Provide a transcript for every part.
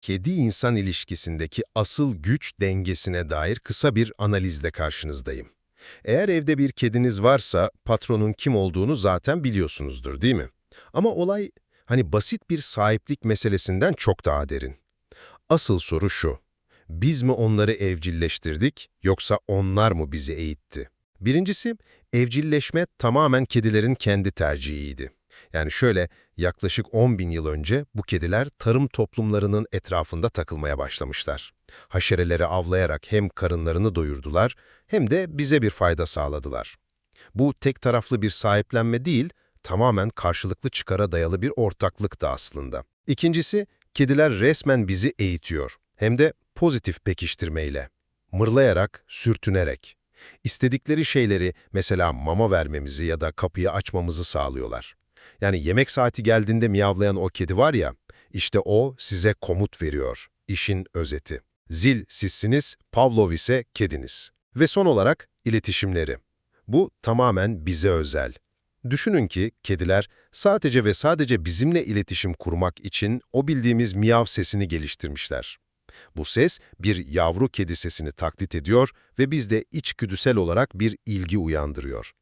kedi-insan ilişkisindeki asıl güç dengesine dair kısa bir analizle karşınızdayım. Eğer evde bir kediniz varsa patronun kim olduğunu zaten biliyorsunuzdur değil mi? Ama olay hani basit bir sahiplik meselesinden çok daha derin. Asıl soru şu, biz mi onları evcilleştirdik yoksa onlar mı bizi eğitti? Birincisi, evcilleşme tamamen kedilerin kendi tercihiydi. Yani şöyle, yaklaşık 10 bin yıl önce bu kediler tarım toplumlarının etrafında takılmaya başlamışlar. Haşereleri avlayarak hem karınlarını doyurdular hem de bize bir fayda sağladılar. Bu tek taraflı bir sahiplenme değil, tamamen karşılıklı çıkara dayalı bir ortaklıktı aslında. İkincisi, kediler resmen bizi eğitiyor. Hem de pozitif pekiştirmeyle. Mırlayarak, sürtünerek. İstedikleri şeyleri, mesela mama vermemizi ya da kapıyı açmamızı sağlıyorlar. Yani yemek saati geldiğinde miyavlayan o kedi var ya, işte o size komut veriyor. İşin özeti. Zil sizsiniz, Pavlov ise kediniz. Ve son olarak iletişimleri. Bu tamamen bize özel. Düşünün ki kediler sadece ve sadece bizimle iletişim kurmak için o bildiğimiz miyav sesini geliştirmişler. Bu ses bir yavru kedi sesini taklit ediyor ve bizde içgüdüsel olarak bir ilgi uyandırıyor.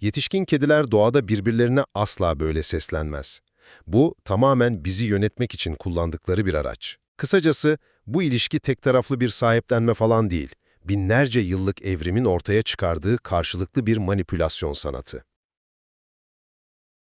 Yetişkin kediler doğada birbirlerine asla böyle seslenmez. Bu tamamen bizi yönetmek için kullandıkları bir araç. Kısacası bu ilişki tek taraflı bir sahiplenme falan değil, binlerce yıllık evrimin ortaya çıkardığı karşılıklı bir manipülasyon sanatı.